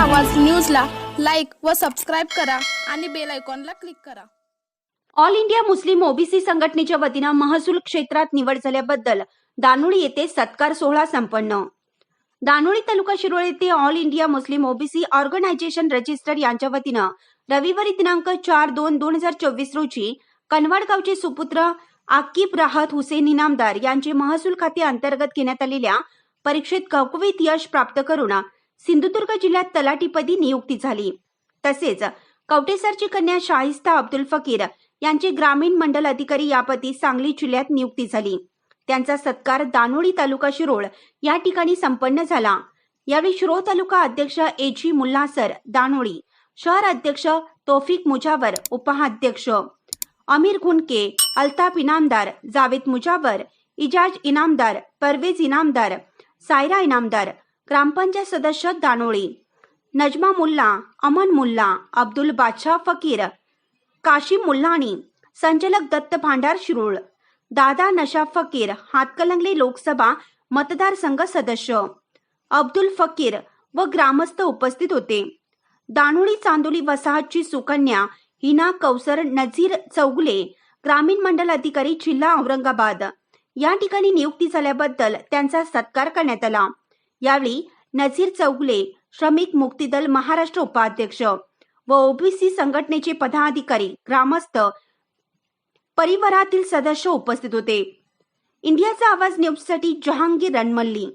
व सबस्क्राईब करा आणि बेल आयकॉनला क्लिक करा. ऑल इंडिया मुस्लिम ओबीसी संघटनेच्या वतीनं महसूल क्षेत्रात निवड झाल्याबद्दल दानोळी येथे सत्कार सोहळा संपन्न. दानोळी तालुका शिरोळ येथे all India Muslim OBC organisation register यांच्या वतीनं रविवारी दिनांक चार दोन दोन हजार चोवीस रोजी कनवाडगावचे सुपुत्र आकिब राहत हुसेन इनामदार यांचे महसूल खाते अंतर्गत घेण्यात आलेल्या परीक्षेत कवकवीत यश प्राप्त करून सिंधुदुर्ग जिल्ह्यात तलाठीपदी नियुक्ती झाली. तसेच कवटेसरची कन्या शाहिस्ता अब्दुल फकीर यांची ग्रामीण मंडल अधिकारी यापदी सांगली जिल्ह्यात नियुक्ती झाली. त्यांचा सत्कार दानोळी तालुका शिरोळ या ठिकाणी संपन्न झाला. यावेळी शिरोळ तालुका अध्यक्ष एजी मुल्लासर दानोळी शहर अध्यक्ष तोफिक मुजावर उपाध्यक्ष अमीर घुनके अल्ताफ इनामदार जावेद मुजावर इजाज इनामदार परवेज इनामदार सायरा इनामदार ग्रामपंचायत सदस्य दानोळी नजमा मुल्ला अमन मुल्ला अब्दुल बादशाह फकीर काशिम मुल्लानी संचालक दत्त भांडार शिरूळ दादा नशा फकीर हातकलंगले लोकसभा मतदारसंघ सदस्य अब्दुल फकीर व ग्रामस्थ उपस्थित होते. दानोळी चांदोली वसाहतची सुकन्या हिना कौसर नझीर चौगुले ग्रामीण मंडल अधिकारी जिल्हा औरंगाबाद. या ठिकाणी नियुक्ती झाल्याबद्दल त्यांचा सत्कार करण्यात आला. यावेळी नझीर चौगुले श्रमिक मुक्ती दल महाराष्ट्र उपाध्यक्ष व ओबीसी संघटनेचे पदाधिकारी ग्रामस्थ परिवारातील सदस्य उपस्थित होते. इंडियाचा आवाज न्यूजसाठी जहांगीर रणमल्ली.